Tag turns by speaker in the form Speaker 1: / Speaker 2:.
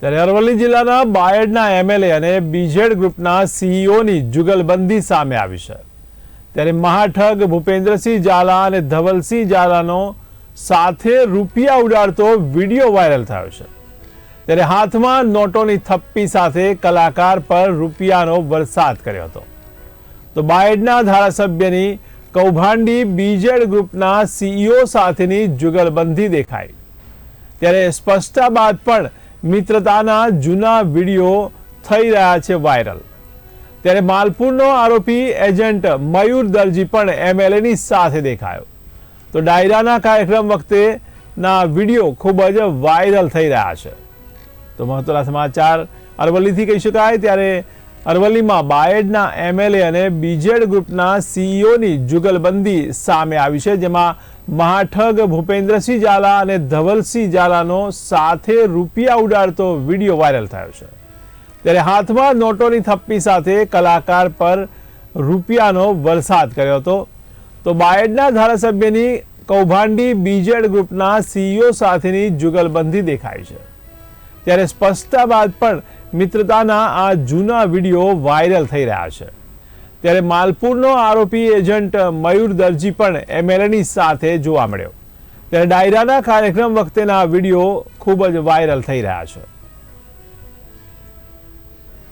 Speaker 1: ત્યારે અરવલ્લી જિલ્લાના બાયડના એમએલએ અને બીજેડ ગ્રુપના સીઈઓની જુગલબંધી સામે આવી છે. ત્યારે મહાઠગ ભૂપેન્દ્રસિંહ ઝાલા અને ધવલસિંહ ઝાલાનો સાથે રૂપિયા ઉડાડતો વીડિયો વાયરલ થયો છે. ત્યારે હાથમાં નોટોની થપ્પી સાથે કલાકાર પર રૂપિયાનો વરસાદ કર્યો હતો. તો બાયડના ધારાસભ્યની કૌભાંડી બીજેડ ગ્રુપના સીઈઓ સાથેની જુગલબંધી દેખાઈ. ત્યારે સ્પષ્ટતા બાદ પણ મિત્રતાના જૂના વીડિયો થઈ રહ્યા છે વાયરલ. ત્યારે માલપુરનો આરોપી એજન્ટ મયુર દરજી પણ એમએલએની સાથે દેખાયો. તો ડાયરાના કાર્યક્રમ વખતે ના વીડિયો ખૂબ જ વાયરલ થઈ રહ્યા છે. તો મહત્વના સમાચાર અરવલ્લીથી કહી શકાય, ત્યારે અરવલ્લીમાં બાયડના એમએલએ અને બીજેડ ગ્રુપના સીઈઓની જુગલબંધી સામે આવી છે, જેમાં મહાઠગ ભૂપેન્દ્રસિંહ ઝાલા અને ધવલસિંહ ઝાલાનો સાથે રૂપિયા ઉડાડતો વીડિયો વાયરલ થયો છે. ત્યારે હાથમાં નોટોની થપ્પી સાથે કલાકાર પર રૂપિયાનો વરસાદ કર્યો હતો. તો બાયડના ધારાસભ્યની કૌભાંડી બીજેડ ગ્રુપના સીઈઓ સાથેની જુગલબંધી દેખાય છે. ત્યારે સ્પષ્ટતા બાદ પણ મિત્રતાના આ જૂના વીડિયો વાયરલ થઈ રહ્યા છે. ત્યારે માલપુરનો આરોપી એજન્ટ મયુર દરજી પણ એમએલએની સાથે જોવા મળ્યો. ત્યારે ડાયરાના કાર્યક્રમ વખતેના વીડિયો ખૂબ જ વાયરલ થઈ રહ્યા છે.